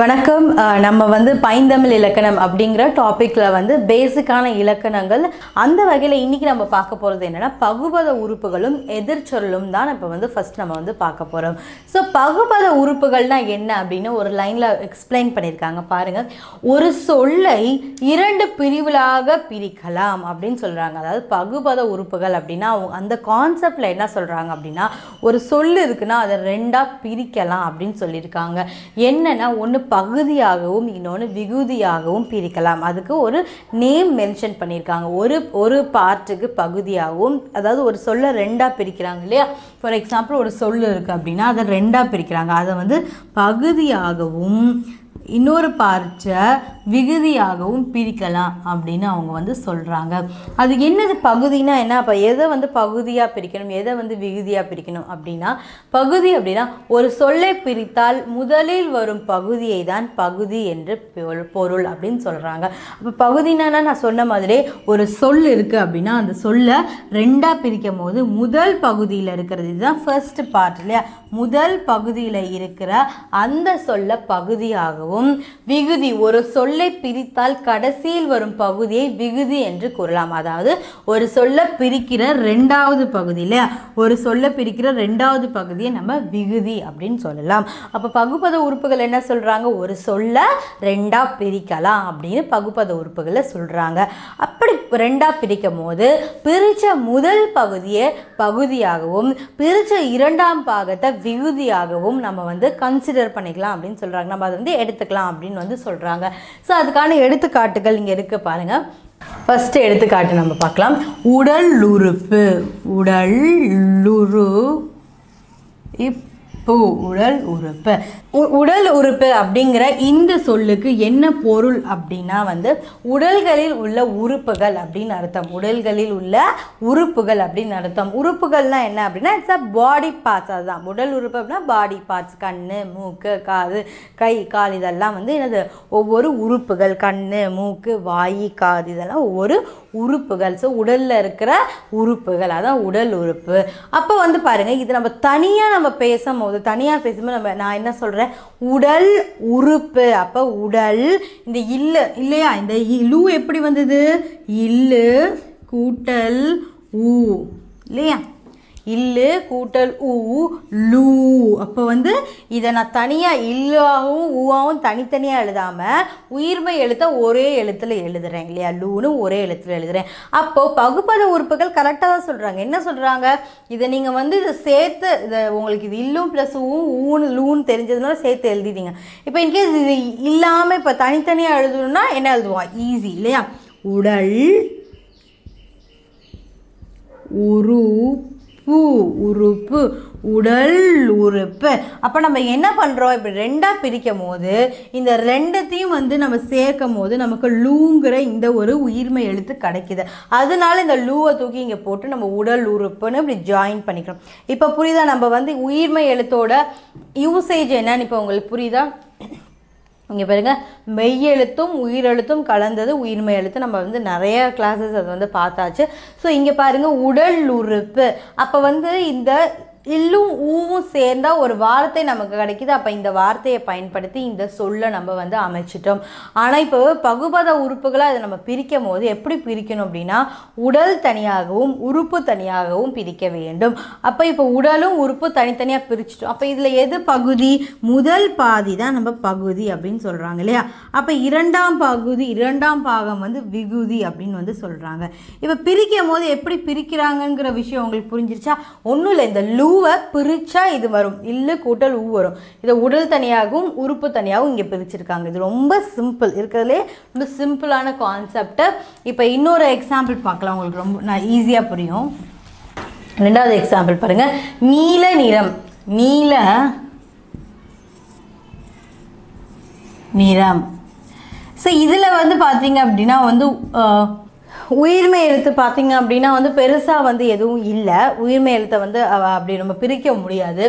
வணக்கம். நம்ம வந்து பைந்தமிழ் இலக்கணம் அப்படிங்கிற டாப்பிக்கில் வந்து பேசிக்கான இலக்கணங்கள். அந்த வகையில் இன்றைக்கி நம்ம பார்க்க போகிறது என்னென்னா பகுபத உறுப்புகளும் எதிர்ச்சொல்லும் தான் இப்போ வந்து ஃபஸ்ட் நம்ம வந்து பார்க்க போகிறோம் ஸோ பகுபத உறுப்புகள்னால் என்ன அப்படின்னு ஒரு லைனில் எக்ஸ்பிளைன் பண்ணியிருக்காங்க. பாருங்கள் ஒரு சொல்லை இரண்டு பிரிவுகளாக பிரிக்கலாம் அப்படின்னு சொல்கிறாங்க அதாவது பகுபத உறுப்புகள் அப்படின்னா அவங்க அந்த கான்செப்டில் என்ன சொல்கிறாங்க அப்படின்னா ஒரு சொல் இருக்குன்னா அதை ரெண்டாக பிரிக்கலாம் அப்படின்னு சொல்லியிருக்காங்க. என்னென்னா ஒன்று பகுதியாகவும் இன்னொன்று விகுதியாகவும் பிரிக்கலாம். அதுக்கு ஒரு நேம் மென்ஷன் பண்ணியிருக்காங்க. ஒரு ஒரு பார்ட்டுக்கு பகுதியாகவும் அதாவது ஒரு சொல்லை ரெண்டாக பிரிக்கிறாங்க இல்லையா? ஃபார் எக்ஸாம்பிள் ஒரு சொல் இருக்குது அப்படின்னா அதை ரெண்டாக பிரிக்கிறாங்க. அதை வந்து பகுதியாகவும் இன்னொரு பார்ட்டை விகுதியாகவும் பிரிக்கலாம் அப்படின்னு அவங்க வந்து சொல்கிறாங்க அது என்னது பகுதினா என்ன? அப்போ எதை வந்து பகுதியாக பிரிக்கணும்? எதை வந்து விகுதியாக பிரிக்கணும் அப்படின்னா பகுதி அப்படின்னா ஒரு சொல்லை பிரித்தால் முதலில் வரும் பகுதியை தான் பகுதி என்று பொருள் பொருள் அப்படின்னு சொல்கிறாங்க அப்போ பகுதினா நான் சொன்ன மாதிரி ஒரு சொல் இருக்குது அப்படின்னா அந்த சொல்லை ரெண்டாக பிரிக்கும் போது முதல் பகுதியில் இருக்கிறது இதுதான் ஃபர்ஸ்ட் பார்ட் இல்லையா? முதல் பகுதியில் இருக்கிற அந்த சொல்ல பகுதியாகவும் விகுதி ஒரு சொல்லை பிரித்தால் கடைசியில் வரும் பகுதியை விகுதி என்று கூறலாம். அதாவது ஒரு சொல்ல பிரிக்கிற ரெண்டாவது பகுதியில் ஒரு சொல்ல பிரிக்கிற ரெண்டாவது பகுதியை நம்ம விகுதி அப்படின்னு சொல்லலாம். அப்போ பகுப்பத உறுப்புகள் என்ன சொல்கிறாங்க ஒரு சொல்ல ரெண்டாக பிரிக்கலாம் அப்படின்னு பகுப்பத உறுப்புகளை சொல்கிறாங்க அப்படி ரெண்டாக பிரிக்கும் போது பிரித்த முதல் பகுதியை பகுதியாகவும் பிரித்த இரண்டாம் பாகத்தை விகுதியாகவும் நம்ம வந்து கன்சிடர் பண்ணிக்கலாம் அப்படின்னு சொல்கிறாங்க நம்ம அதை வந்து எடுத்துக்கலாம் அப்படின்னு வந்து சொல்கிறாங்க ஸோ அதுக்கான எடுத்துக்காட்டுகள் இங்கே இருக்கு பாருங்க. ஃபஸ்ட்டு எடுத்துக்காட்டு நம்ம பார்க்கலாம். உடல் உறுப்பு. உடல் உரு ஓ உடல் உறுப்பு. உடல் உறுப்பு அப்படிங்கிற இந்த சொல்லுக்கு என்ன பொருள் அப்படின்னா வந்து உடல்களில் உள்ள உறுப்புகள் அப்படின்னு அர்த்தம். உடல்களில் உள்ள உறுப்புகள் அப்படின்னு அர்த்தம். உறுப்புகள்னால் என்ன அப்படின்னா இட்ஸ் அ பாடி பார்ட்ஸ் அதுதான். உடல் உறுப்பு அப்படின்னா பாடி பார்ட்ஸ் கண் மூக்கு காது கை கால் இதெல்லாம் வந்து என்னது? ஒவ்வொரு உறுப்புகள் கண் மூக்கு வாய் காது இதெல்லாம் ஒவ்வொரு உறுப்புகள். ஸோ உடலில் இருக்கிற உறுப்புகள். அதான் உடல் உறுப்பு. அப்போ வந்து பாருங்கள் இது நம்ம தனியாக நம்ம பேசும்போது தனியாக பேசும்போது நம்ம நான் என்ன சொல்கிறேன் உடல் உறுப்பு. அப்போ உடல் இந்த இல்லு இல்லையா? இந்த இலு எப்படி வந்தது? இல்லு கூட்டல் ஊ இல்லையா? இல்லு கூட்டல் ஊ லூ. அப்போ வந்து இதை நான் தனியாக இல்லாவும் ஊவாகவும் தனித்தனியாக எழுதாமல் உயிர்மை எழுத்த ஒரே எழுத்தில் எழுதுகிறேன் இல்லையா? லூன்னு ஒரே எழுத்தில் எழுதுகிறேன் அப்போது பகுப்பத உறுப்புகள் கரெக்டாக தான் சொல்கிறாங்க என்ன சொல்கிறாங்க இதை நீங்கள் வந்து இதை சேர்த்து இதை உங்களுக்கு இது இல்லும் ப்ளஸ் ஊவும் ஊன்னு லூன்னு தெரிஞ்சதுனால சேர்த்து எழுதிட்டீங்க. இப்போ இன்கேஸ் இது இல்லாமல் இப்போ தனித்தனியாக எழுதணும்னா என்ன எழுதுவோம் ஈஸி இல்லையா? உடல் உறுப்பு உறுப்பு உடல் உறுப்பு. அப்போ நம்ம என்ன பண்ணுறோம் இப்படி ரெண்டாக பிரிக்கும் போது இந்த ரெண்டத்தையும் வந்து நம்ம சேர்க்கும் போது நமக்கு லூங்கிற இந்த ஒரு உயிர்மை எழுத்து கிடைக்கிது. அதனால இந்த லூவை தூக்கி இங்கே போட்டு நம்ம உடல் உறுப்புன்னு இப்படி ஜாயின் பண்ணிக்கிறோம். இப்போ புரியுதா? நம்ம வந்து உயிர்மை எழுத்தோட யூசேஜ் என்னன்னு இப்போ உங்களுக்கு புரியுதா? இங்கே பாருங்க மெய்யெழுத்தும் உயிரெழுத்தும் கலந்தது உயிர்மெய் எழுத்து. நம்ம வந்து நிறைய கிளாஸஸ் அது வந்து பார்த்தாச்சு. ஸோ இங்கே பாருங்க உடல் உறுப்பு. அப்போ வந்து இந்த இல்லும் ஊவும் சேர்ந்தால் ஒரு வார்த்தை நமக்கு கிடைக்குது. அப்போ இந்த வார்த்தையை பயன்படுத்தி இந்த சொல்லை நம்ம வந்து அமைச்சிட்டோம். ஆனால் இப்போ பகுபத உறுப்புகளை அதை நம்ம பிரிக்கும் போது எப்படி பிரிக்கணும் அப்படின்னா உடல் தனியாகவும் உறுப்பு தனியாகவும் பிரிக்க வேண்டும். அப்போ இப்போ உடலும் உறுப்பு தனித்தனியாக பிரிச்சிட்டோம். அப்போ இதில் எது பகுதி? முதல் பாதி தான் நம்ம பகுதி அப்படின்னு சொல்கிறாங்க இல்லையா? அப்போ இரண்டாம் பகுதி இரண்டாம் பாகம் வந்து விகுதி அப்படின்னு வந்து சொல்கிறாங்க இப்போ பிரிக்கும் போது எப்படி பிரிக்கிறாங்கங்கிற விஷயம் உங்களுக்கு புரிஞ்சிருச்சா? ஒன்றும் இல்லை இந்த உவை பிரித்தா இது வரும். இல்லை கூட்டல் உ வரும். இதை உடல் தனியாகவும் உறுப்பு தனியாகவும் இங்கே பிரிச்சிருக்காங்க. இது ரொம்ப சிம்பிள். இருக்கிறதுலே ரொம்ப சிம்பிளான கான்செப்டை இப்போ இன்னொரு எக்ஸாம்பிள் பார்க்கலாம். உங்களுக்கு ரொம்ப நான் ஈஸியாக புரியும். ரெண்டாவது எக்ஸாம்பிள் பாருங்கள் நீல நிறம். நீல நிறம். ஸோ இதில் வந்து பார்த்தீங்க அப்படின்னா வந்து உயிர்மை எழுத்து பார்த்தீங்க அப்படின்னா வந்து பெருசாக வந்து எதுவும் இல்லை. உயிர்மை எழுத்தை வந்து அப்படி நம்ம பிரிக்க முடியாது.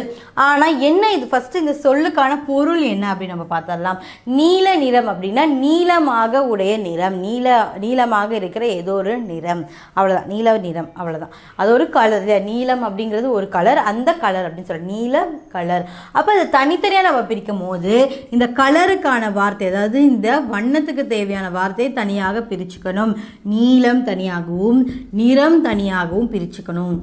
ஆனால் என்ன இது? ஃபஸ்ட்டு இந்த சொல்லுக்கான பொருள் என்ன அப்படின்னு நம்ம பார்த்துடலாம். நீல நிறம் அப்படின்னா நீளமாக உடைய நிறம். நீல நீளமாக இருக்கிற ஏதோ ஒரு நிறம். அவ்வளோதான் நீல நிறம். அவ்வளோதான் அது ஒரு கலர் இல்லையா நீலம் அப்படிங்கிறது ஒரு கலர் அந்த கலர் அப்படின்னு சொல்ல நீலம் கலர் அப்போ அது தனித்தனியாக நம்ம பிரிக்கும் போது இந்த கலருக்கான வார்த்தை அதாவது இந்த வண்ணத்துக்கு தேவையான வார்த்தையை தனியாக பிரிச்சுக்கணும். நீளம் தனியாகவும் நிறம் தனியாகவும் பிரிச்சுக்கணும்.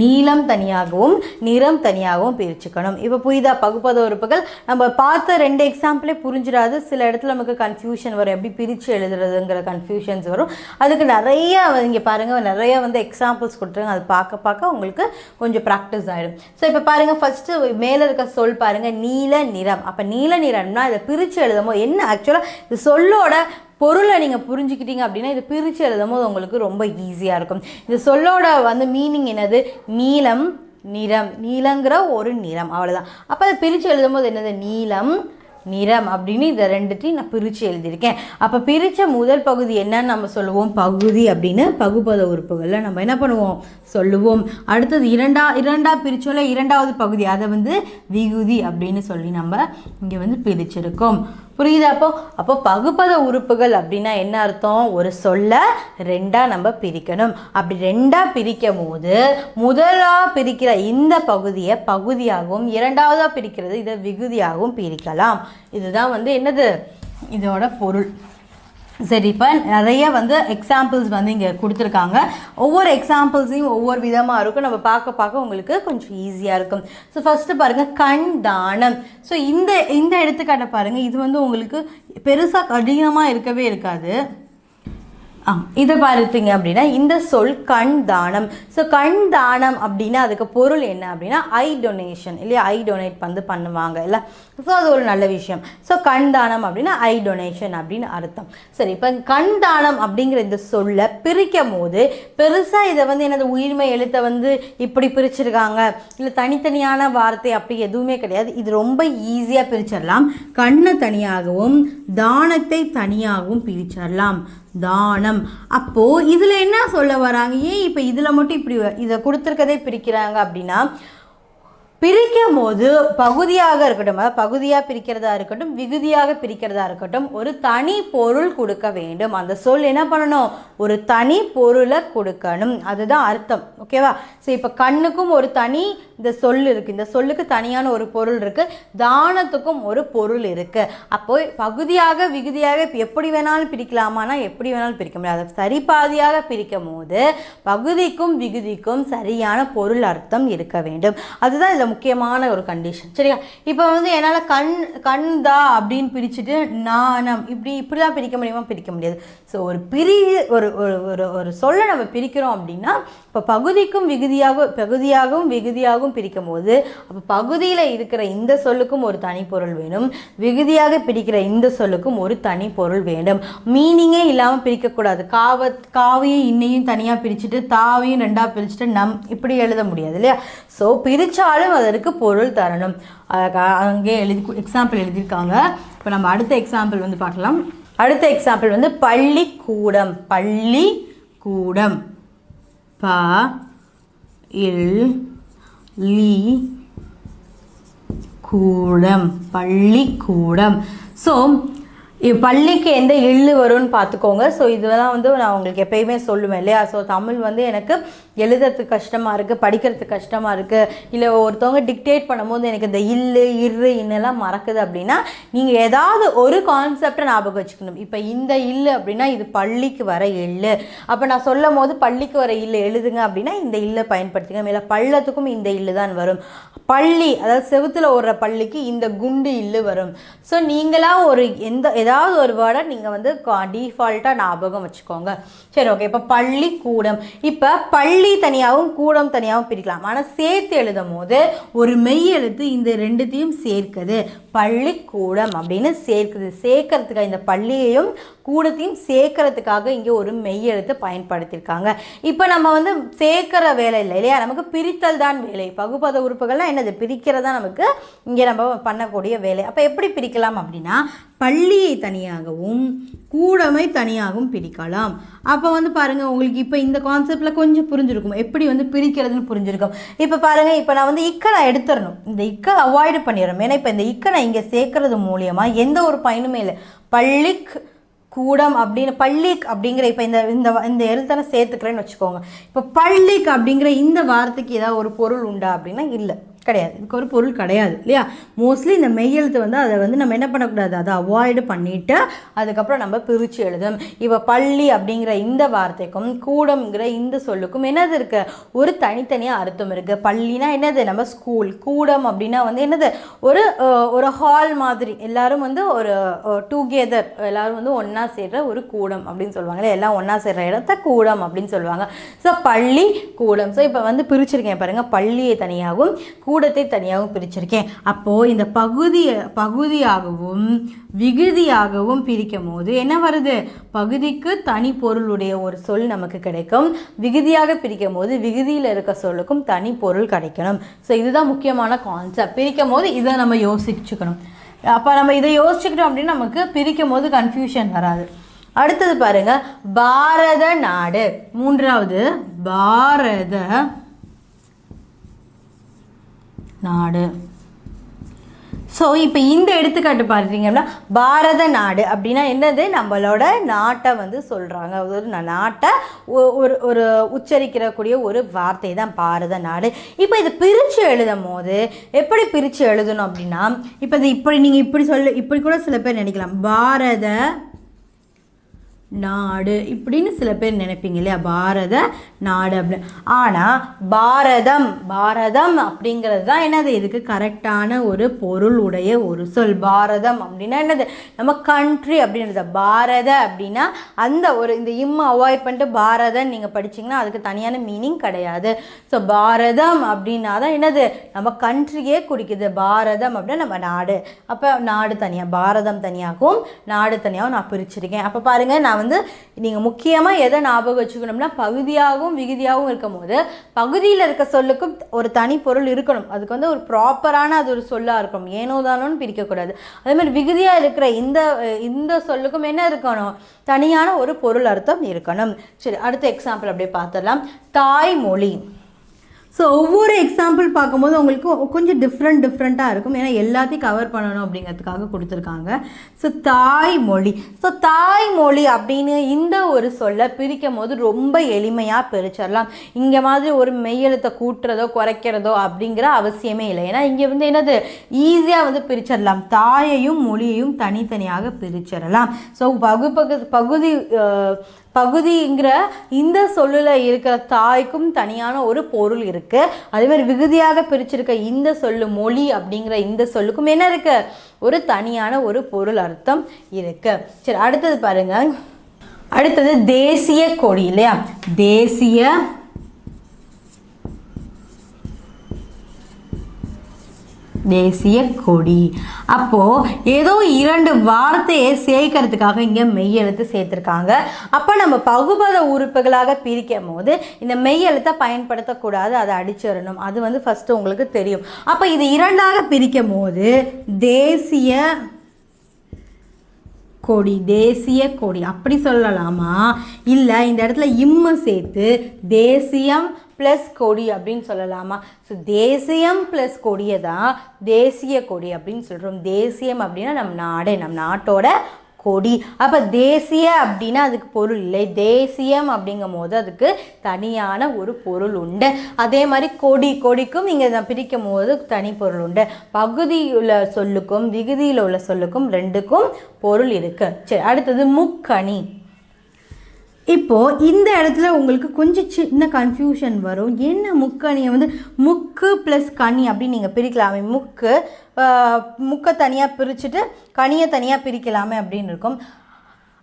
நீளம் தனியாகவும் நிறம் தனியாகவும் பிரிச்சுக்கணும். இப்போ புதிதாக பகுப்பத உறுப்புகள். நம்ம பார்த்த ரெண்டு எக்ஸாம்பிளே புரிஞ்சிடாது. சில இடத்துல நமக்கு கன்ஃபியூஷன் வரும். எப்படி பிரித்து எழுதுறதுங்கிற கன்ஃபியூஷன்ஸ் வரும். அதுக்கு நிறைய இங்கே பாருங்கள் நிறைய வந்து எக்ஸாம்பிள்ஸ் கொடுத்துருங்க அது பார்க்க பார்க்க உங்களுக்கு கொஞ்சம் ப்ராக்டிஸ் ஆகிடும் ஸோ இப்போ பாருங்கள் ஃபஸ்ட்டு மேலே இருக்க சொல் பாருங்கள் நீல நிறம். அப்போ நீல நிறம்னா இதை பிரித்து எழுதும்போது என்ன ஆக்சுவலாக இது சொல்லோட பொருளை நீங்கள் புரிஞ்சுக்கிட்டீங்க அப்படின்னா இது பிரித்து எழுதும் போது உங்களுக்கு ரொம்ப ஈஸியாக இருக்கும். இந்த சொல்லோட வந்து மீனிங் என்னது? நீளம் நிறம். நீளங்கிற ஒரு நிறம். அவ்வளோதான் அப்போ அதை பிரித்து எழுதும் போது என்னது? நீளம் நிறம் அப்படின்னு இதை ரெண்டுத்தையும் நான் பிரித்து எழுதியிருக்கேன். அப்போ பிரித்த முதல் பகுதி என்னன்னு நம்ம சொல்லுவோம். பகுதி அப்படின்னு பகுபத உறுப்புகளில் நம்ம என்ன பண்ணுவோம்? சொல்லுவோம். அடுத்தது இரண்டா இரண்டாக பிரிச்சோல இரண்டாவது பகுதி. அதை வந்து விகுதி அப்படின்னு சொல்லி நம்ம இங்கே வந்து பிரிச்சிருக்கோம். புரியுதா அப்போ? அப்போ பகுப்பத உறுப்புகள் அப்படின்னா என்ன அர்த்தம்? ஒரு சொல்ல ரெண்டாக நம்ம பிரிக்கணும். அப்படி ரெண்டாக பிரிக்கும் போது முதலாக பிரிக்கிற இந்த பகுதியை பகுதியாகவும் இரண்டாவதாக பிரிக்கிறது இதை விகுதியாகவும் பிரிக்கலாம். இதுதான் வந்து என்னது? இதோட பொருள். சரி இப்போ நிறைய வந்து எக்ஸாம்பிள்ஸ் வந்து இங்கே கொடுத்துருக்காங்க. ஒவ்வொரு எக்ஸாம்பிள்ஸையும் ஒவ்வொரு விதமாக இருக்கும். நம்ம பார்க்க பார்க்க உங்களுக்கு கொஞ்சம் ஈஸியாக இருக்கும். ஸோ ஃபஸ்ட்டு பாருங்கள் கண் தானம். ஸோ இந்த இந்த எடுத்துக்காட்டை பாருங்கள் இது வந்து உங்களுக்கு பெருசாக கடினமாக இருக்கவே இருக்காது. ஆ இதை பார்த்தீங்க அப்படின்னா இந்த சொல் கண் தானம். ஸோ கண் தானம் அப்படின்னா அதுக்கு பொருள் என்ன அப்படின்னா ஐ டொனேஷன் இல்லையா? ஐ டொனேட் வந்து பண்ணுவாங்க இல்லை? ஸோ அது ஒரு நல்ல விஷயம். ஸோ கண் தானம் அப்படின்னா ஐ டொனேஷன் அப்படின்னு அர்த்தம். சரி இப்போ கண் தானம் அப்படிங்கிற இந்த சொல்லை பிரிக்கும் போது பெருசாக இதை வந்து எனது உயிர்மை எழுத்தை வந்து இப்படி பிரிச்சிருக்காங்க. இல்லை தனித்தனியான வார்த்தை அப்படி எதுவுமே கிடையாது. இது ரொம்ப ஈஸியாக பிரிச்சிடலாம் கண்ணை தனியாகவும் தானத்தை தனியாகவும் பிரிச்சிடலாம் தானம். அப்போது இதில் என்ன சொல்ல வராங்க? ஏன் இப்போ இதில் மட்டும் இப்படி இதை கொடுத்துருக்கதே பிரிக்கிறாங்க அப்படின்னா பிரிக்கும் போது பகுதியாக இருக்கட்டும் அதாவது பகுதியாக பிரிக்கிறதா இருக்கட்டும் விகுதியாக பிரிக்கிறதா இருக்கட்டும் ஒரு தனி பொருள் கொடுக்க வேண்டும். அந்த சொல் என்ன பண்ணணும்? ஒரு தனி பொருளை கொடுக்கணும். அதுதான் அர்த்தம். ஓகேவா ஸோ இப்போ கண்ணுக்கும் ஒரு தனி இந்த சொல் இருக்குது இந்த சொல்லுக்கு தனியான ஒரு பொருள் இருக்குது தானத்துக்கும் ஒரு பொருள் இருக்குது அப்போ பகுதியாக விகுதியாக இப்போ எப்படி வேணாலும் பிரிக்கலாமானா எப்படி வேணாலும் பிரிக்க முடியாது. அதை சரி பாதியாக பிரிக்கும் போது பகுதிக்கும் விகுதிக்கும் சரியான பொருள் அர்த்தம் இருக்க வேண்டும். அதுதான் இதில் முக்கியமான ஒரு கண்டிஷன் சரியா? இப்போ வந்து என்னால் கண் கண் தா அப்படின்னு பிரிச்சுட்டு நாணம் இப்படி இப்படி தான் பிரிக்க முடியுமா? பிரிக்க முடியாது. ஸோ ஒரு பிரி ஒரு ஒரு ஒரு ஒரு சொல்லை நம்ம பிரிக்கிறோம் அப்படின்னா இப்போ பகுதிக்கும் விகுதியாக பகுதியாகவும் விகுதியாகவும் பிரிக்கும் போது அப்போ பகுதியில் இருக்கிற இந்த சொல்லுக்கும் ஒரு தனி பொருள் வேணும். விகுதியாக பிரிக்கிற இந்த சொல்லுக்கும் ஒரு தனி பொருள் வேண்டும். மீனிங்கே இல்லாமல் பிரிக்கக்கூடாது. காவ காவையும் இன்னையும் தனியாக பிரிச்சுட்டு தாவையும் ரெண்டாக பிரிச்சுட்டு நம் இப்படி எழுத முடியாது இல்லையா? ஸோ பிரித்தாலும் அதற்கு பொருள் தரணும். அங்கே எழுதி எக்ஸாம்பிள் எழுதியிருக்காங்க. இப்போ நம்ம அடுத்த எக்ஸாம்பிள் வந்து பார்க்கலாம். அடுத்த எக்ஸாம்பிள் வந்து பள்ளிக்கூடம். பள்ளி கூடம் ப இல் லி கூடம். பள்ளிக்கூடம். ஸோ பள்ளிக்கு எந்த எள்ளு வரும்னு பார்த்துக்கோங்க. ஸோ இதெல்லாம் வந்து நான் உங்களுக்கு எப்பயுமே சொல்லுவேன் இல்லையா? ஸோ தமிழ் வந்து எனக்கு எழுதுறதுக்கு கஷ்டமாக இருக்குது படிக்கிறதுக்கு கஷ்டமாக இருக்குது இல்லை ஒருத்தவங்க டிக்டேட் பண்ணும்போது எனக்கு இந்த இல்லு இரு இன்னெல்லாம் மறக்குது அப்படின்னா நீங்கள் ஏதாவது ஒரு கான்செப்டை ஞாபகம் வச்சுக்கணும். இப்போ இந்த இல்லு அப்படின்னா இது பள்ளிக்கு வர எள்ளு அப்போ நான் சொல்லும் போது பள்ளிக்கு வர இல்லு எழுதுங்க அப்படின்னா இந்த இல்லை பயன்படுத்திக்கணும் மேலே பள்ளத்துக்கும் இந்த இல்லு தான் வரும். பள்ளி அதாவது செவுத்துல ஓடுற பள்ளிக்கு இந்த குண்டு இல்லு வரும். ஸோ நீங்களாக ஒரு எந்த ஏதாவது ஒரு வேர்டை நீங்கள் வந்து டீஃபால்ட்டாக ஞாபகம் வச்சுக்கோங்க. சரி ஓகே இப்போ பள்ளிக்கூடம். இப்போ பள்ளி பள்ளி தனியாகவும் கூடம் தனியாகவும் பிரிக்கலாம். ஆனால் சேர்த்து எழுதும் போது ஒரு மெய் எழுத்து இந்த ரெண்டுத்தையும் சேர்க்குது. பள்ளிக்கூடம் அப்படின்னு சேர்க்குது. சேர்க்கறதுக்காக இந்த பள்ளியையும் கூடத்தையும் சேர்க்கறதுக்காக இங்கே ஒரு மெய் எழுத்து பயன்படுத்தியிருக்காங்க. இப்போ நம்ம வந்து சேர்க்கிற வேலை இல்லை இல்லையா? நமக்கு பிரித்தல் தான் வேலை. பகுபத உறுப்புகள்லாம் என்னது? பிரிக்கிறதா நமக்கு இங்கே நம்ம பண்ணக்கூடிய வேலை. அப்போ எப்படி பிரிக்கலாம் அப்படின்னா பள்ளியை தனியாகவும் கூடமை தனியாகவும் பிரிக்கலாம். அப்போ வந்து பாருங்கள் உங்களுக்கு இப்போ இந்த கான்செப்டில் கொஞ்சம் புரிஞ்சிருக்கும். எப்படி வந்து பிரிக்கிறதுன்னு புரிஞ்சிருக்கும். இப்போ பாருங்கள் இப்போ நான் வந்து இக்கனை எடுத்துடணும் இந்த இக்கை அவாய்டு பண்ணிடுறோம். ஏன்னா இப்போ இந்த இக்கனை இங்கே சேர்க்கறது மூலியமாக எந்த ஒரு பயனுமே இல்லை. பள்ளிக்கு கூடம் அப்படின்னு பள்ளிக் அப்படிங்கிற இப்போ இந்த இந்த இந்த எழுத்தனை நான் சேர்த்துக்கிறேன்னு வச்சுக்கோங்க. இப்போ பள்ளிக் அப்படிங்கிற இந்த வார்த்தைக்கு ஏதாவது ஒரு பொருள் உண்டா அப்படின்னா இல்லை. கிடையாது. இதுக்கு ஒரு பொருள் கிடையாது இல்லையா? மோஸ்ட்லி இந்த மெய்யெழுத்து வந்து அதை வந்து நம்ம என்ன பண்ணக்கூடாது? அதை அவாய்டு பண்ணிவிட்டு அதுக்கப்புறம் நம்ம பிரித்து எழுதும் இப்போ பள்ளி அப்படிங்கிற இந்த வார்த்தைக்கும் கூடம்ங்கிற இந்த சொல்லுக்கும் என்னது இருக்குது ஒரு தனித்தனியாக அர்த்தம் இருக்குது பள்ளினா என்னது? நம்ம ஸ்கூல் கூடம் அப்படின்னா வந்து என்னது? ஒரு ஒரு ஹால் மாதிரி. எல்லோரும் வந்து ஒரு டூகெதர் எல்லோரும் வந்து ஒன்றா சேர்கிற ஒரு கூடம் அப்படின்னு சொல்லுவாங்க இல்லையா? எல்லாம் ஒன்றா சேர்ற இடத்த கூடம் அப்படின்னு சொல்லுவாங்க. ஸோ பள்ளி கூடம். ஸோ இப்போ வந்து பிரிச்சிருக்கேன் பாருங்கள் பள்ளியை தனியாகவும் கூடத்தை தனியாகவும் பிரிச்சிருக்கேன். அப்போது இந்த பகுதி பகுதியாகவும் விகுதியாகவும் பிரிக்கும் போது என்ன வருது? பகுதிக்கு தனி பொருளுடைய ஒரு சொல் நமக்கு கிடைக்கும். விகுதியாக பிரிக்கும் போது விகுதியில் இருக்க சொல்லுக்கும் தனி பொருள் கிடைக்கணும். ஸோ இதுதான் முக்கியமான கான்செப்ட் பிரிக்கும் போது இதை நம்ம யோசிச்சுக்கணும். அப்போ நம்ம இதை யோசிச்சுக்கிட்டோம் அப்படின்னா நமக்கு பிரிக்கும் போது கன்ஃபியூஷன் வராது. அடுத்தது பாருங்க பாரத நாடு. மூன்றாவது பாரத நாடு. ஸோ இப்போ இந்த எடுத்துக்காட்டு பார்த்தீங்கன்னா பாரத நாடு அப்படின்னா என்னது? நம்மளோட நாட்டை வந்து சொல்கிறாங்க ஒரு நாட்டை ஒ- ஒரு ஒரு உச்சரிக்கிறக்கூடிய ஒரு வார்த்தை தான் பாரத நாடு. இப்போ இது பிரித்து எழுதும் போது எப்படி பிரித்து எழுதணும் அப்படின்னா இப்போ இது இப்படி நீங்கள் இப்படி சொல்ல இப்படி கூட சில பேர் நினைக்கலாம். பாரத நாடு இப்படின்னு சில பேர் நினைப்பீங்க இல்லையா? பாரத நாடு அப்படின்னு ஆனால் பாரதம் பாரதம் அப்படிங்கிறது தான் என்னது? இதுக்கு கரெக்டான ஒரு பொருள் உடைய ஒரு சொல். பாரதம் அப்படின்னா என்னது? நம்ம கண்ட்ரி அப்படின்றது. பாரத அப்படின்னா அந்த ஒரு இந்த இம்மை அவாய்ட் பண்ணிட்டு பாரதம் நீங்கள் படிச்சிங்கன்னா அதுக்கு தனியான மீனிங் கிடையாது. ஸோ பாரதம் அப்படின்னா தான் என்னது? நம்ம கண்ட்ரியே குறிக்குது. பாரதம் அப்படின்னா நம்ம நாடு. அப்போ நாடு தனியாக பாரதம் தனியாகவும் நாடு தனியாகவும் நான் பிரிச்சிருக்கேன். அப்போ பாருங்கள் நான் வந்து நீங்கள் முக்கியமாக எதை ஞாபகம் வச்சுக்கணும்னா பகுதியாகவும் விகுதியாகவும் இருக்கும் போது பகுதியில் இருக்க சொல்லுக்கும் ஒரு தனி பொருள் இருக்கணும். அதுக்கு வந்து ஒரு ப்ராப்பரான அது ஒரு சொல்லாக இருக்கணும் ஏனோ தானோன்னு பிரிக்கக்கூடாது. அதேமாதிரி விகுதியாக இருக்கிற இந்த இந்த சொல்லுக்கும் என்ன இருக்கணும்? தனியான ஒரு பொருள் அர்த்தம் இருக்கணும். சரி அடுத்த எக்ஸாம்பிள் அப்படியே பார்த்துடலாம். தாய்மொழி. ஸோ ஒவ்வொரு எக்ஸாம்பிள் பார்க்கும்போது உங்களுக்கு கொஞ்சம் டிஃப்ரெண்ட் டிஃப்ரெண்ட்டாக இருக்கும். ஏன்னா எல்லாத்தையும் கவர் பண்ணணும் அப்படிங்கிறதுக்காக கொடுத்துருக்காங்க. ஸோ தாய்மொழி. ஸோ தாய்மொழி அப்படின்னு இந்த ஒரு சொல்லை பிரிக்கும் போது ரொம்ப எளிமையாக பிரிச்சிடலாம். இங்கே மாதிரி ஒரு மெய்யெழுத்தை கூட்டுறதோ குறைக்கிறதோ அப்படிங்கிற அவசியமே இல்லை. ஏன்னா இங்கே வந்து என்னது? ஈஸியாக வந்து பிரிச்சிடலாம். தாயையும் மொழியையும் தனித்தனியாக பிரிச்சிடலாம். ஸோ பகுப்பகு பகுதி பகுதிங்கிற இந்த சொல்லில் இருக்கிற தாய்க்கும் தனியான ஒரு பொருள் இருக்குது அதே மாதிரி விகுதியாக பிரிச்சிருக்க இந்த சொல்லு மொழி அப்படிங்கிற இந்த சொல்லுக்கும் என்ன இருக்குது ஒரு தனியான ஒரு பொருள் அர்த்தம் இருக்குது சரி அடுத்தது பாருங்கள் அடுத்தது தேசிய கொடி இல்லையா? தேசிய தேசிய கொடி. அப்போது ஏதோ இரண்டு வார்த்தையை சேர்க்கறதுக்காக இங்கே மெய்யெழுத்து சேர்த்துருக்காங்க. அப்போ நம்ம பகுபத உறுப்புகளாக பிரிக்கும் போது இந்த மெய்யெழுத்தை பயன்படுத்தக்கூடாது அதை அடிச்சிடணும். அது வந்து ஃபஸ்ட்டு உங்களுக்கு தெரியும். அப்போ இது இரண்டாக பிரிக்கும் போது தேசிய கொடி தேசிய கொடி. அப்படி சொல்லலாமா? இல்லை இந்த இடத்துல இம்மு சேர்த்து தேசியம் ப்ளஸ் கொடி அப்படின்னு சொல்லலாமா? ஸோ தேசியம் ப்ளஸ் கொடியை தான் தேசிய கொடி அப்படின்னு சொல்கிறோம் தேசியம் அப்படின்னா நம் நாடு நம் நாட்டோட கொடி. அப்போ தேசிய அப்படின்னா அதுக்கு பொருள் இல்லை. தேசியம் அப்படிங்கும் போது அதுக்கு தனியான ஒரு பொருள் உண்டு. அதே மாதிரி கொடி கொடிக்கும் இங்கே நான் பிரிக்கும் போது தனி பொருள் உண்டு. பகுதியில் சொல்லுக்கும் விகுதியில் உள்ள சொல்லுக்கும் ரெண்டுக்கும் பொருள் இருக்குது சரி அடுத்தது முக்கணி இப்போது இந்த இடத்துல உங்களுக்கு கொஞ்சம் சின்ன கன்ஃபியூஷன் வரும். என்ன முக்கணியை வந்து முக்கு ப்ளஸ் கனி அப்படின்னு நீங்கள் பிரிக்கலாமே. முக்கு முக்கை தனியாக பிரிச்சுட்டு கனியை தனியாக பிரிக்கலாமே அப்படின்னு இருக்கும்.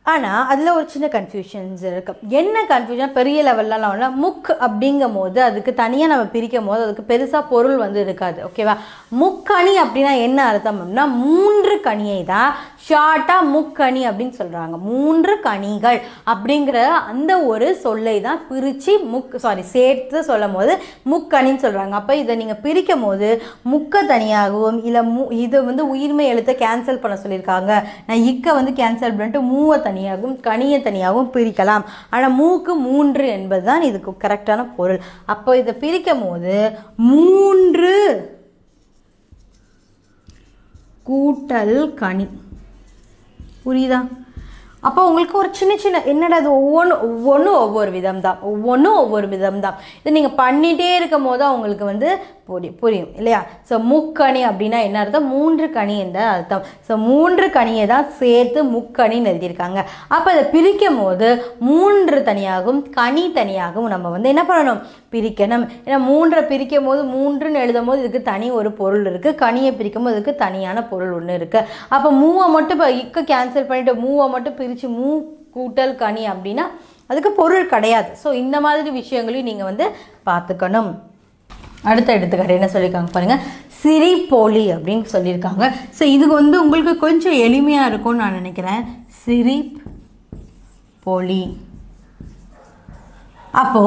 ஆனால் அதில் ஒரு சின்ன கன்ஃபியூஷன்ஸ் இருக்குது என்ன கன்ஃபியூஷன் பெரிய லெவல்லாம் இல்லை. முக் அப்படிங்கும் போது அதுக்கு தனியாக நம்ம பிரிக்கும் போது அதுக்கு பெருசாக பொருள் வந்து இருக்காது. ஓகேவா முக்கணி அப்படின்னா என்ன அர்த்தம் அப்படின்னா மூன்று கனியை தான் ஷார்ட்டாக முக்கணி அப்படின்னு சொல்கிறாங்க மூன்று கனிகள் அப்படிங்கிற அந்த ஒரு சொல்லை தான் பிரித்து முக் சாரி சேர்த்து சொல்லும் போது முக்கணின்னு சொல்கிறாங்க அப்போ இதை நீங்கள் பிரிக்கும் போது முக்க தனியாகவும் இல்லை மு இதை வந்து உயிர்மை எழுத்தை கேன்சல் பண்ண சொல்லியிருக்காங்க. நான் இக்க வந்து கேன்சல் பண்ணிட்டு மூவை தனியாகவும் கனியை தனியாகவும் பிரிக்கலாம். ஆனால் மூக்கு மூன்று என்பது தான் இதுக்கு கரெக்டான பொருள். அப்போ இதை பிரிக்கும் போது மூன்று கூட்டல் கனி. புரியுதா? அப்போ உங்களுக்கு ஒரு சின்ன சின்ன என்னடா அது ஒவ்வொன்று ஒவ்வொன்றும் ஒவ்வொரு விதம் தான் ஒவ்வொன்றும் ஒவ்வொரு விதம் தான் இது நீங்கள் பண்ணிகிட்டே இருக்கும் போது அவங்களுக்கு வந்து புரியும் புரியும் இல்லையா? ஸோ முக்கணி அப்படின்னா என்ன அர்த்தம்? மூன்று கனி என்ற அர்த்தம். ஸோ மூன்று கனியை தான் சேர்த்து முக்கணின்னு எழுதியிருக்காங்க. அப்போ அதை பிரிக்கும் போது மூன்று தனியாகவும் கனி தனியாகவும் நம்ம வந்து என்ன பண்ணணும்? பிரிக்கணும். ஏன்னா மூன்றை பிரிக்கும் போது மூன்றுன்னு எழுதும் போது இதுக்கு தனி ஒரு பொருள் இருக்குது கனியை பிரிக்கும் போது இதுக்கு தனியான பொருள் ஒன்று இருக்குது அப்போ மூவை மட்டும் இப்போ இக்க கேன்சல் பண்ணிவிட்டு மூவை மட்டும் பிரித்து மூ கூட்டல் கனி அப்படின்னா அதுக்கு பொருள் கிடையாது. ஸோ இந்த மாதிரி விஷயங்களையும் நீங்கள் வந்து பார்த்துக்கணும். அடுத்த எடுத்துக்காட்டு என்ன சொல்லியிருக்காங்க பாருங்கள் சிரிப்போலி அப்படின்னு சொல்லியிருக்காங்க. ஸோ இது வந்து உங்களுக்கு கொஞ்சம் எளிமையாக இருக்கும்னு நான் நினைக்கிறேன். சிரிப் போலி அப்போ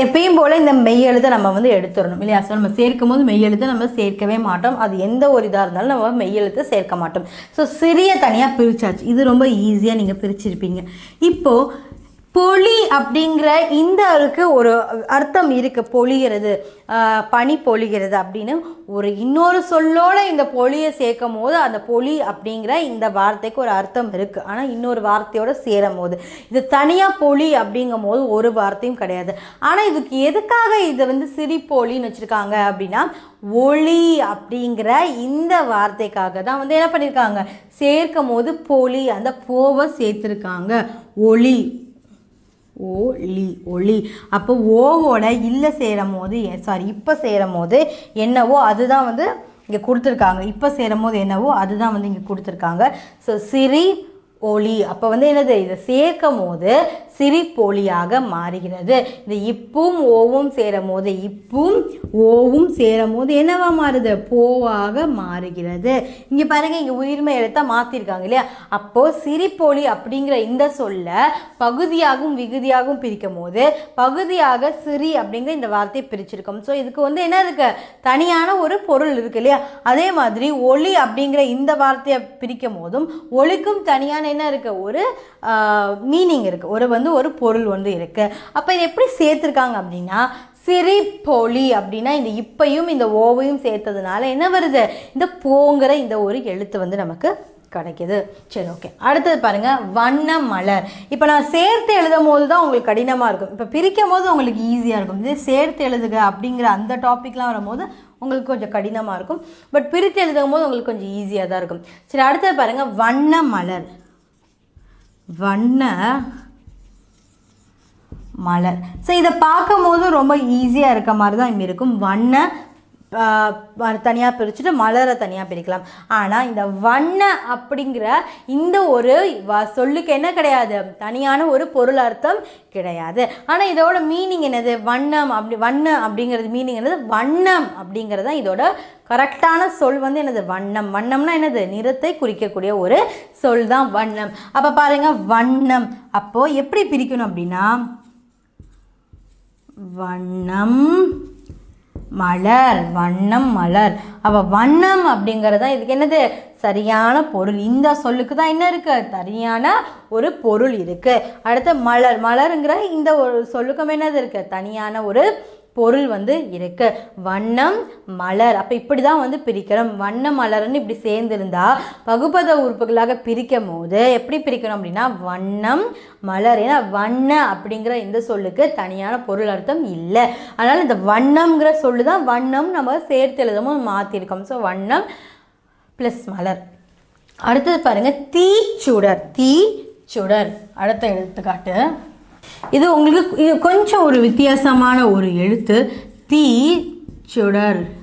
எப்பயும் போல் இந்த மெய்யெழுத்தை நம்ம வந்து எடுத்துடணும் இல்லையா? ஸோ நம்ம சேர்க்கும் போது மெய்யெழுத்தை நம்ம சேர்க்கவே மாட்டோம். அது எந்த ஒரு இதாக இருந்தாலும் நம்ம மெய்யெழுத்தை சேர்க்க மாட்டோம். ஸோ சிறிய தனியாக பிரிச்சாச்சு. இது ரொம்ப ஈஸியாக நீங்கள் பிரிச்சிருப்பீங்க. இப்போது பொலி அப்படிங்கிற இந்த அளவுக்கு ஒரு அர்த்தம் இருக்குது பொழிகிறது பனி பொழிகிறது அப்படின்னு. ஒரு இன்னொரு சொல்லோட இந்த பொலியை சேர்க்கும் போது அந்த பொலி அப்படிங்கிற இந்த வார்த்தைக்கு ஒரு அர்த்தம் இருக்குது ஆனால் இன்னொரு வார்த்தையோட சேரும் போது இது தனியாக பொலி அப்படிங்கும் போது ஒரு வார்த்தையும் கிடையாது. ஆனால் இதுக்கு எதுக்காக இதை வந்து சிரிப்பொலின்னு வச்சுருக்காங்க அப்படின்னா ஒளி அப்படிங்கிற இந்த வார்த்தைக்காக தான் வந்து என்ன பண்ணியிருக்காங்க சேர்க்கும் போது பொலி அந்த போவை சேர்த்துருக்காங்க. ஒளி ஒளி ஒளி. அப்போ ஓவோட இல்லை சேரும் போது சாரி இப்போ சேரும் போது என்னவோ அதுதான் வந்து இங்கே கொடுத்துருக்காங்க. இப்போ சேரும் போது என்னவோ அதுதான் வந்து இங்கே கொடுத்துருக்காங்க. ஸோ சிரி ஒளி அப்போ வந்து என்னது? இதை சேர்க்கும் போது சிரிப்பொலியாக மாறுகிறது. இந்த இப்பும் ஓவும் சேரும் போது இப்பும் ஓவும் சேரும் போது என்னவா மாறுது? போவாக மாறுகிறது. இங்கே பாருங்க இங்கே உயிர்மை எழுத்த மாற்றிருக்காங்க இல்லையா? அப்போது சிரிப்பொலி அப்படிங்கிற இந்த சொல்ல பகுதியாகவும் விகுதியாகவும் பிரிக்கும் போது பகுதியாக சிரி அப்படிங்கிற இந்த வார்த்தையை பிரிச்சிருக்கோம். ஸோ இதுக்கு வந்து என்ன இருக்கு? தனியான ஒரு பொருள் இருக்கு இல்லையா? அதே மாதிரி ஒளி அப்படிங்கிற இந்த வார்த்தையை பிரிக்கும் போதும் ஒளிக்கும் தனியான என்ன இருக்குது ஒரு மீனிங் இருக்குது ஒரு வந்து ஒரு பொருள் வந்து இருக்குது அப்போ இது எப்படி சேர்த்துருக்காங்க அப்படின்னா சிரிப்பொலி அப்படின்னா இந்த இப்பையும் இந்த ஓவையும் சேர்த்ததுனால என்ன வருது? இந்த போங்கிற இந்த ஒரு எழுத்து வந்து நமக்கு கிடைக்குது. சரி ஓகே அடுத்தது பாருங்க வண்ண மலர் இப்போ நான் சேர்த்து எழுதும் போது தான் உங்களுக்கு கடினமாக இருக்கும். இப்போ பிரிக்கும் போது உங்களுக்கு ஈஸியாக இருக்கும். இது சேர்த்து எழுதுக அப்படிங்கிற அந்த டாப்பிக்லாம் வரும்போது உங்களுக்கு கொஞ்சம் கடினமாக இருக்கும். பட் பிரித்து எழுதும் போது உங்களுக்கு கொஞ்சம் ஈஸியாக தான் இருக்கும். சரி அடுத்தது பாருங்கள் வண்ண மலர் வண்ண மலர். ஸோ இதை பார்க்கும்போது ரொம்ப ஈஸியாக இருக்க மாதிரி தான் இருக்கும். வண்ண தனியாக பிரிச்சுட்டு மலரை தனியாக பிரிக்கலாம். ஆனால் இந்த வண்ண அப்படிங்கிற இந்த ஒரு வ சொல்லுக்கு என்ன கிடையாது? தனியான ஒரு பொருள் அர்த்தம் கிடையாது. ஆனால் இதோட மீனிங் என்னது? வண்ணம் அப்படி வண்ணம் அப்படிங்கிறது மீனிங் என்னது? வண்ணம் அப்படிங்கிறது தான் இதோட கரெக்டான சொல் வந்து என்னது? வண்ணம். வண்ணம்னா என்னது? நிறத்தை குறிக்கக்கூடிய ஒரு சொல் தான் வண்ணம். அப்போ பாருங்க வண்ணம். அப்போது எப்படி பிரிக்கணும் அப்படின்னா வண்ணம் மலர் வண்ணம் மலர். அப்போ வண்ணம் அப்படிங்கிறது தான் இதுக்கு என்னது? சரியான பொருள். இந்த சொல்லுக்கு தான் என்ன இருக்கு? சரியான ஒரு பொருள் இருக்கு. அடுத்து மலர். மலருங்கிற இந்த ஒரு சொல்லுக்கும் என்னது இருக்கு? தனியான ஒரு பொருள் வந்து இருக்கு. வண்ணம் மலர். அப்போ இப்படி தான் வந்து பிரிக்கிறோம். வண்ண மலர்னு இப்படி சேர்ந்துருந்தா பகுபத உறுப்புகளாக பிரிக்கும் போது எப்படி பிரிக்கணும் அப்படின்னா வண்ணம் மலர். ஏன்னா வண்ண அப்படிங்கிற இந்த சொல்லுக்கு தனியான பொருள் அர்த்தம் இல்லை. அதனால் இந்த வண்ணம்ங்கிற சொல்லு தான் வண்ணம் நம்ம சேர்த்து எழுதமும் மாற்றிருக்கோம் ஸோ வண்ணம் ப்ளஸ் மலர். அடுத்தது பாருங்கள் தீச்சுடர். சுடர் அடுத்த எடுத்துக்காட்டு. இது உங்களுக்கு இது கொஞ்சம் ஒரு வித்தியாசமான ஒரு எழுத்து. தீ சுடர்.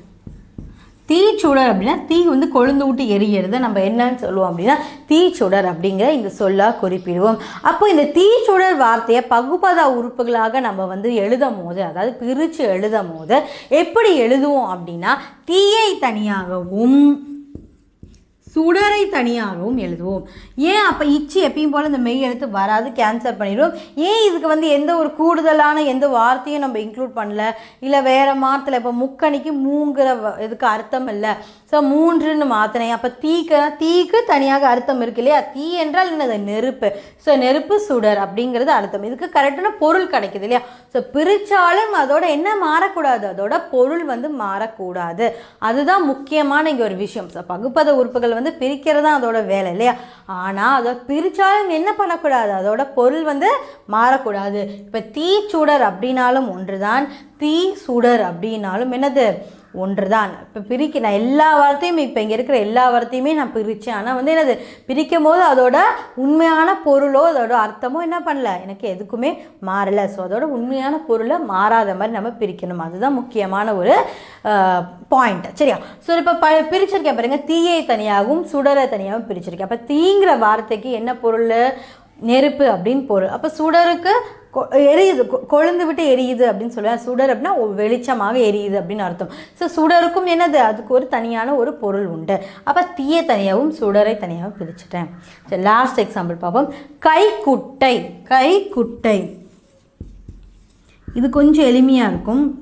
தீச்சுடர் அப்படின்னா தீ வந்து கொழுந்து விட்டு எரியறதை நம்ம என்னன்னு சொல்லுவோம் அப்படின்னா தீச்சுடர் அப்படிங்கிற இந்த சொல்லாக குறிப்பிடுவோம். அப்போ இந்த தீச்சுடர் வார்த்தையை பகுப்பத உறுப்புகளாக நம்ம வந்து எழுதும் போது அதாவது பிரித்து எழுதும் போது எப்படி எழுதுவோம் அப்படின்னா தீயை தனியாகவும் சுடரை தனியாகவும் எழுதுவோம். ஏன் அப்போ இச்சி எப்பயும் போல் இந்த மெய் எழுத்து வராது கேன்சல் பண்ணிடுவோம் ஏன் இதுக்கு வந்து எந்த ஒரு கூடுதலான எந்த வார்த்தையும் நம்ம இன்க்ளூட் பண்ணல? இல்லை வேறு மாதத்தில் இப்போ முக்கணிக்கு மூங்கிற வ- இதுக்கு அர்த்தம் இல்லை. ஸோ மூன்றுன்னு மாற்றினேன் அப்போ தீக்குனா தீக்கு தனியாக அர்த்தம் இருக்கு இல்லையா? தீ என்றால் என்னது? நெருப்பு. ஸோ நெருப்பு சுடர் அப்படிங்கிறது அர்த்தம். இதுக்கு கரெக்டான பொருள் கிடைக்குது இல்லையா? ஸோ பிரித்தாலும் அதோட என்ன மாறக்கூடாது? அதோட பொருள் வந்து மாறக்கூடாது. அதுதான் முக்கியமான இங்கே ஒரு விஷயம். ஸோ பகுப்பத உறுப்புகள் வந்து பிரிக்கிறது தான் அதோட வேலை இல்லையா? ஆனால் அதை பிரித்தாலும் என்ன பண்ணக்கூடாது? அதோட பொருள் வந்து மாறக்கூடாது. இப்போ தீ சுடர் அப்படின்னாலும் ஒன்று தான் தீ சுடர் அப்படின்னாலும் என்னது? ஒன்று தான் இப்போ பிரிக்க நான் எல்லா வார்த்தையும் இப்போ இங்கே இருக்கிற எல்லா வார்த்தையுமே நான் பிரித்தேன் ஆனால் வந்து என்னது பிரிக்கும் போது அதோட உண்மையான பொருளோ அதோட அர்த்தமோ என்ன பண்ணல? எனக்கு எதுக்குமே மாறலை. ஸோ அதோட உண்மையான பொருளை மாறாத மாதிரி நம்ம பிரிக்கணும். அதுதான் முக்கியமான ஒரு பாயிண்ட் சரியா? ஸோ இப்போ ப பிரிச்சிருக்கேன் பாருங்க. தீயை தனியாகவும் சுடரை தனியாகவும் பிரிச்சிருக்கேன். அப்போ தீங்கிற வார்த்தைக்கு என்ன பொருள்? நெருப்பு அப்படின்னு பொருள். அப்போ சுடருக்கு எரியுது. கொ- கொழுந்து விட்டு எரியுது அப்படின்னு சொல்லுவேன் சுடர் அப்படின்னா வெளிச்சமாக எரியுது அப்படின்னு அர்த்தம். ஸோ சுடருக்கும் என்னது? அதுக்கு ஒரு தனியான ஒரு பொருள் உண்டு. அப்போ தீயை தனியாகவும் சுடரை தனியாகவும் பிரிச்சுட்டேன். சரி லாஸ்ட் எக்ஸாம்பிள் பார்ப்போம். கைக்குட்டை. கைக்குட்டை. இது கொஞ்சம் எளிமையாக இருக்கும்.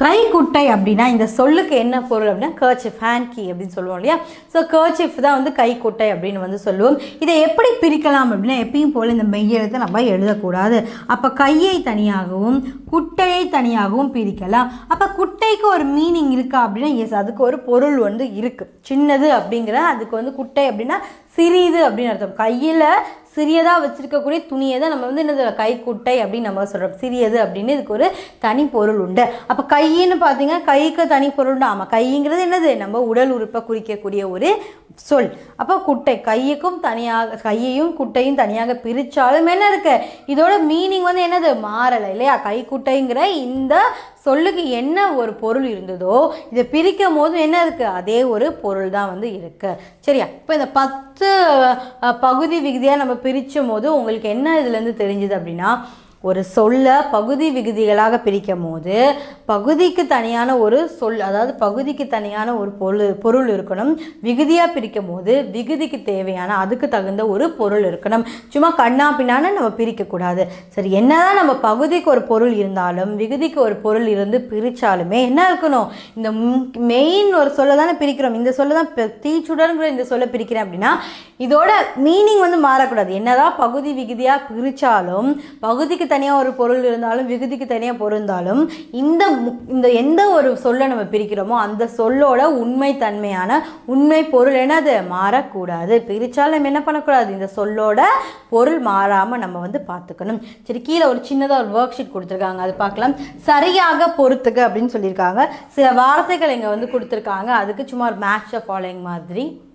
கைக்குட்டை அப்படின்னா இந்த சொல்லுக்கு என்ன பொருள் அப்படின்னா கர்ச்சிஃப் ஹேண்ட் கி அப்படின்னு சொல்லுவோம் இல்லையா? ஸோ கர்ச்சிஃப் தான் வந்து கைக்குட்டை அப்படின்னு வந்து சொல்லுவோம். இதை எப்படி பிரிக்கலாம் அப்படின்னா எப்பயும் போல் இந்த மெய்யெழுத்தை நம்ம எழுதக்கூடாது. அப்போ கையை தனியாகவும் குட்டையை தனியாகவும் பிரிக்கலாம். அப்போ குட்டைக்கு ஒரு மீனிங் இருக்கா அப்படின்னா எஸ் அதுக்கு ஒரு பொருள் வந்து இருக்குது சின்னது அப்படிங்கிற அதுக்கு வந்து குட்டை அப்படின்னா சிறிது அப்படின்னு அர்த்தம். கையில் சிறியதாக வச்சுருக்கக்கூடிய துணியை தான் நம்ம வந்து என்னது கைக்குட்டை அப்படின்னு நம்ம சொல்கிறோம் சிறியது அப்படின்னு இதுக்கு ஒரு தனி பொருள் உண்டு. அப்போ கையின்னு பார்த்தீங்கன்னா கைக்கு தனி. பொருள் உண்டு ஆமாம் கைங்கிறது என்னது? நம்ம உடல் உறுப்பை குறிக்கக்கூடிய ஒரு சொல். அப்போ குட்டை கையுக்கும் தனியாக கையையும் குட்டையும் தனியாக பிரித்தாலும் என்ன இருக்குது இதோட மீனிங் வந்து என்னது? மாறலை இல்லையா? கைக்குட்டைங்கிற இந்த சொல்லுக்கு என்ன ஒரு பொருள் இருந்ததோ இதை பிரிக்கும் போது என்ன இருக்குது அதே ஒரு பொருள் தான் வந்து இருக்குது சரியா? இப்போ இந்த பத்து பகுதி விகுதியாக நம்ம பிரிக்கும் போது உங்களுக்கு என்ன இதுலேருந்து தெரிஞ்சுது அப்படின்னா ஒரு சொல்ல பகுதி விகுதிகளாக பிரிக்கும் போது பகுதிக்கு தனியான ஒரு சொல் அதாவது பகுதிக்கு தனியான ஒரு பொருள் பொருள் இருக்கணும். விகுதியாக பிரிக்கும் போது விகுதிக்கு தேவையான அதுக்கு தகுந்த ஒரு பொருள் இருக்கணும். சும்மா கண்ணா பின்னான்னு நம்ம பிரிக்கக்கூடாது. சரி என்னதான் நம்ம பகுதிக்கு ஒரு பொருள் இருந்தாலும் விகுதிக்கு ஒரு பொருள் இருந்து பிரித்தாலுமே என்ன இருக்கணும்? இந்த மெயின் ஒரு சொல்ல தானே பிரிக்கிறோம். இந்த சொல்ல தான் தீச்சுடனுங்கிற இந்த சொல்ல பிரிக்கிறேன் அப்படின்னா இதோட மீனிங் வந்து மாறக்கூடாது. என்னதான் பகுதி விகுதியாக பிரித்தாலும் பகுதிக்கு தனியாக ஒரு பொருள் இருந்தாலும் விகுதிக்கு தனியாக பொருள் இருந்தாலும் இந்த மு- இந்த எந்த ஒரு சொல்லை நம்ம பிரிக்கிறோமோ அந்த சொல்லோட உண்மை தன்மையான உண்மை பொருள் என்னது? மாறக்கூடாது. பிரித்தாலும் என்ன பண்ணக்கூடாது? இந்த சொல்லோட பொருள் மாறாமல் நம்ம வந்து பார்த்துக்கணும். சரி கீழே ஒரு சின்னதாக ஒரு ஒர்க் ஷீட் கொடுத்துருக்காங்க. அது பார்க்கலாம். சரியாக பொறுத்துக்க அப்படின்னு சொல்லியிருக்காங்க. சில வார்த்தைகள் இங்கே வந்து கொடுத்துருக்காங்க. அதுக்கு சும்மா ஒரு மேட்ச் ஃபாலோயிங் மாதிரி.